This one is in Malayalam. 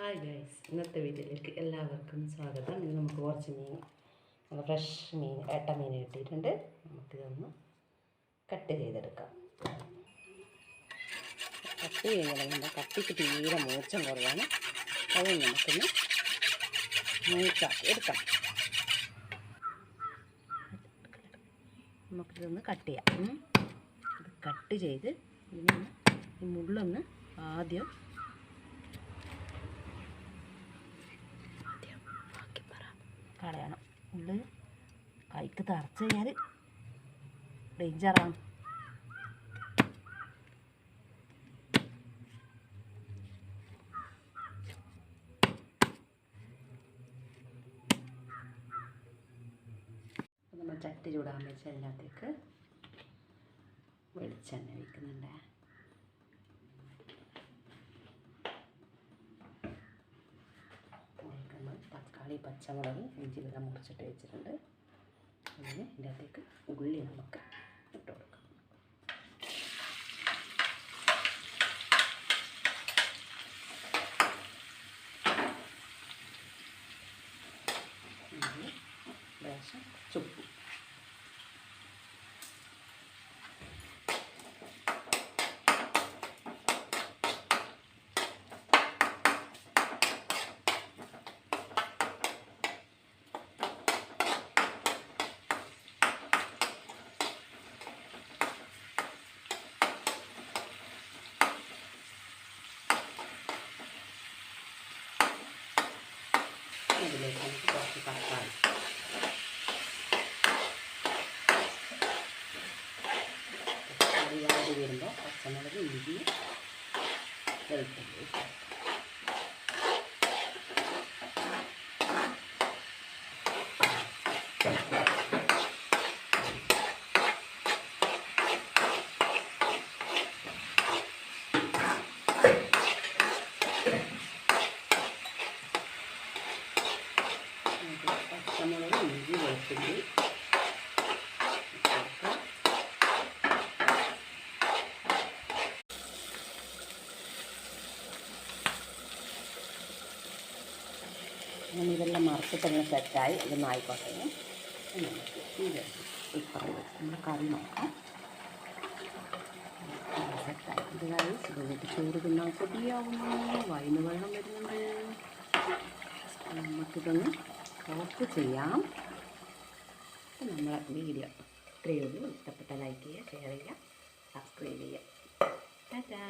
ഹായ് ഗൈസ് ഇന്നത്തെ വീഡിയോയിലേക്ക് എല്ലാവർക്കും സ്വാഗതം. ഇന്ന് നമുക്ക് കുറച്ച് മീൻ ഫ്രഷ് മീൻ ഏട്ട മീൻ കിട്ടിയിട്ടുണ്ട്. നമുക്കിതൊന്ന് കട്ട് ചെയ്തെടുക്കാം. കട്ട് ചെയ്യുന്നത് കട്ടിക്ക് തീരെ മൂർച്ചം കുറവാണ്. അത് നമുക്കൊന്ന് മൂർച്ചാക്കി എടുക്കാം. നമുക്കിതൊന്ന് കട്ട് ചെയ്യാം. കട്ട് ചെയ്ത് ഇതിനൊന്ന് ഈ മുള്ളൊന്ന് ആദ്യം കളയണം. ഉള്ളു കൈക്ക് തറച്ച് കഴിഞ്ഞാൽ ഡേഞ്ചറാണ് നമ്മൾ ചട്ടി ചൂടാൻ വെച്ച അതിനകത്തേക്ക് വെളിച്ചെണ്ണ ഒഴിക്കുന്നുണ്ട് അതിലേക്ക് നമ്മൾ തക്കാളി പച്ചമുളക് ഇഞ്ചി വെള്ളം മുറിച്ചിട്ട് വെച്ചിട്ടുണ്ട്. അതിന് ഇതിന്റെ അകത്തേക്ക് ഉള്ളി നമുക്ക് ഇട്ട് കൊടുക്കാം. ചുപ്പ് ഇതിലേക്ക് നമുക്ക് കുറച്ച് തക്കാളി തക്കാളി വാടി വരുമ്പോൾ പച്ചമുളക് ഇഞ്ചി വെളുത്തുള്ളി ഇട്ട് നമുക്ക് പച്ചമുളക് ഇഞ്ചി വെളുത്തുള്ളി ഇട്ട് കൊടുക്കാം ഞാൻ ഇതെല്ലാം മറച്ചിട്ടൊന്ന് സെറ്റായി ഇതൊന്നും ആയിക്കോട്ടെ നമുക്ക് ഇപ്പം നമ്മൾ കറി നോക്കാം. സെറ്റായി. ഇത് ചോറ് തിന്നാൻ കൊതിയാവുന്നു. വൈന് വെള്ളം വരുന്നുണ്ട്. നമുക്കിതൊന്ന് ഓഫ് ചെയ്യാം. നമ്മളെ വീഡിയോ ഇത്രയേ ഉള്ളൂ. ഇഷ്ടപ്പെട്ട ലൈക്ക് ചെയ്യുക ഷെയർ ചെയ്യുക സബ്സ്ക്രൈബ് ചെയ്യുക. ടാറ്റാ.